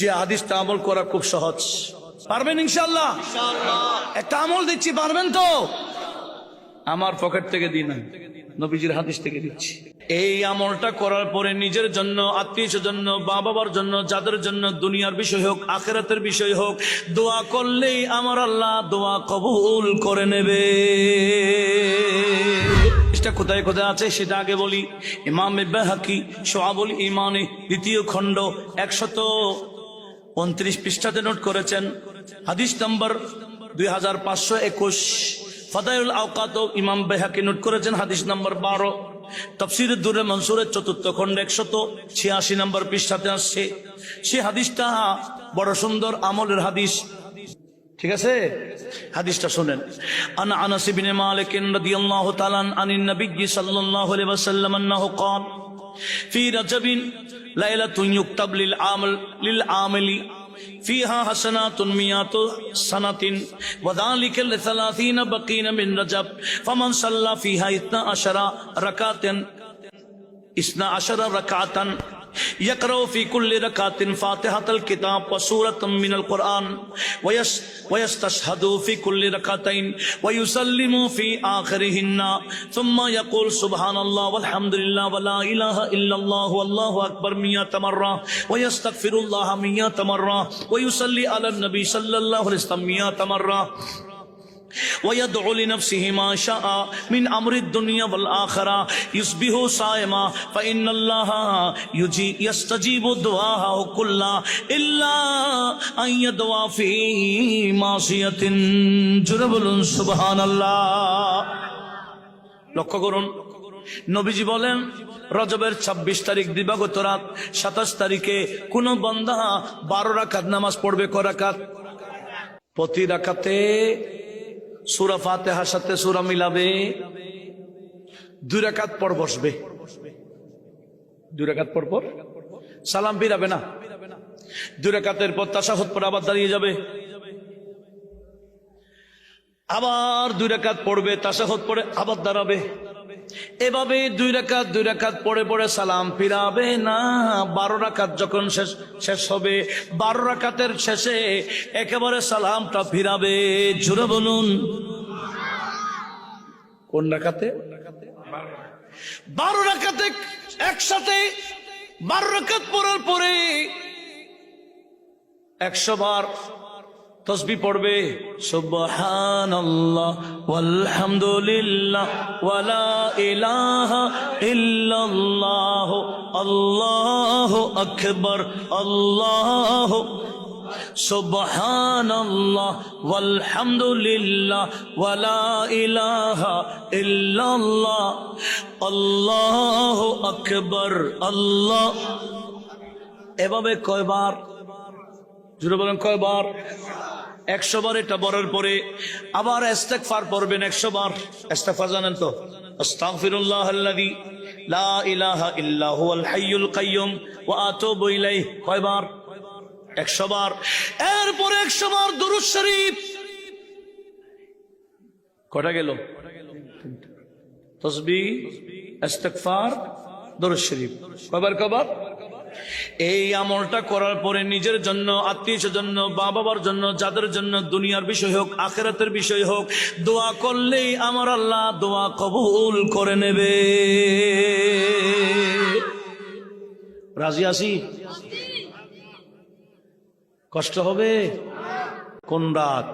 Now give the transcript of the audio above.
যে হাদিসটা আমল করা খুব সহজ। পারবেন ইনশাল্লাহ একটা আমল দিচ্ছি পারবেন তো? আমার পকেট থেকে দিই না নবীজির হাদিস থেকে দিচ্ছি। এই আমলটা করার পরে নিজের জন্য আত্মীয় জন্য মা বাবার জন্য যাদের জন্য দুনিয়ার বিষয় হোক আখেরাতের বিষয় হোক দোয়া করলেই আমার আল্লাহ দোয়া কবুল করে নেবে। এটা কোথায় কোথায় আছে সেটা আগে বলি। ইমাম বেহাকি সোহাবুল ইমানে দ্বিতীয় খণ্ড একশত উনত্রিশ পৃষ্ঠাতে নোট করেছেন। হাদিস নম্বর দুই হাজার পাঁচশো একুশ। ফাদাইল আওকাত ইমাম বেহাকে নোট করেছেন হাদিস নম্বর বারো। তফসির দুরে মনসুরের চতুর্থ খণ্ড একশত ছিয়াশি নম্বর পৃষ্ঠাতে আসছে। সে হাদিসটা বড় সুন্দর আমলের হাদিস। ঠিক আছে? হাদিসটা শুনেন। আন আনাসি ইবনে মালিক রাদিয়াল্লাহু তাআলা আনিন নবী সাল্লাল্লাহু আলাইহি ওয়াসাল্লাম আন্নাহু ক্বাল في رجب ليلة يكتب للعامل للعامل. فيها حسنات مئات سنة. وذلك لثلاثين بقين من رجب. فمن صلى فيها اثنا عشر ركعة اثنا عشر ركعة. یقرو فی کل رکعت فاتحۃ الکتاب و سورۃ من القرآن ویستشهدوا فی کل رکعتین ویسلموا فی آخرهن ثم یقول سبحان اللہ والحمد للہ ولا الہ الا اللہ واللہ اکبر میاں تمرہ ویستغفر اللہ میاں تمرہ ویصلی علی النبی صلی اللہ علیہ وسلم میاں تمرہ ويدعو لنفسه ما شاء من امر الدنيا والاخره يصبح صائما فان الله يجي يستجيب دعاءه كله الا ان يدعى في معصيه جربل سبحان الله লক্ষ্য করুন নবীজি বলেন রজবের ২৬ তারিখ দিবাগত রাত সাতাশ তারিখে কোন বন্ধা বারো রাকাত নামাজ পড়বে করাকাত প্রতি রাকাতে সুরা ফাতেহার সাথে সুরা মিলাবে। দুই রাকাত পর বসবে। দুই রাকাত পর পর সালাম ফিরাবে না। দুই রাকাতের পর তাসাহত পর আবার দাঁড়িয়ে যাবে। আবার দুই রাকাত পড়বে তাসাহত পরে আবার দাঁড়াবে। এভাবে দুই রাকাত দুই রাকাত পড়ে পরে সালাম ফিরাবে না। বারো রাকাত যখন শেষ শেষ হবে, বারো রাকাতের শেষে একেবারে সালামটা ফিরাবে। জুড়ে বলুন। কোন রাকাতে বারো রাকাতে একসাথে, বারো রাকাত পড়ার পরে একশো বার তসবি পড়বে। ওয়ালহামদুলিল্লাহ, ওয়ালা ইল্লাল্লাহ সুবহানাল্লাহ ওয়ালহামদুলিল্লাহ ওয়ালা ইলাহা আল্লাহু এভাবে কয়বার? জুড়ে বলেন কয়বার? একশো বার এটা বলার পরে আবার ইস্তেগফার পড়বেন একশো বার ইস্তেগফার জানেন তো? আস্তাগফিরুল্লাহ আল্লাযী ইলাহা ইল্লা হুয়াল হাইয়ুল কাইয়্যুম ওয়া আতুবু ইলাইহি। কয়বার? একশো বার এরপরে একশো বার দুরূদ শরীফ। কটা গেল? তসবি, ইস্তেগফার, দুরূদ শরীফ। কয়বার কয়বার? এই আমলটা করার পরে নিজের জন্য আত্মীয় জন্য মা বাবার জন্য, যাদের জন্য দুনিয়ার বিষয় হোক, আখেরাতের বিষয় হোক, দোয়া করলেই আমার আল্লাহ দোয়া কবুল করে নেবে। রাজি আসি কষ্ট হবে? কোন রাত?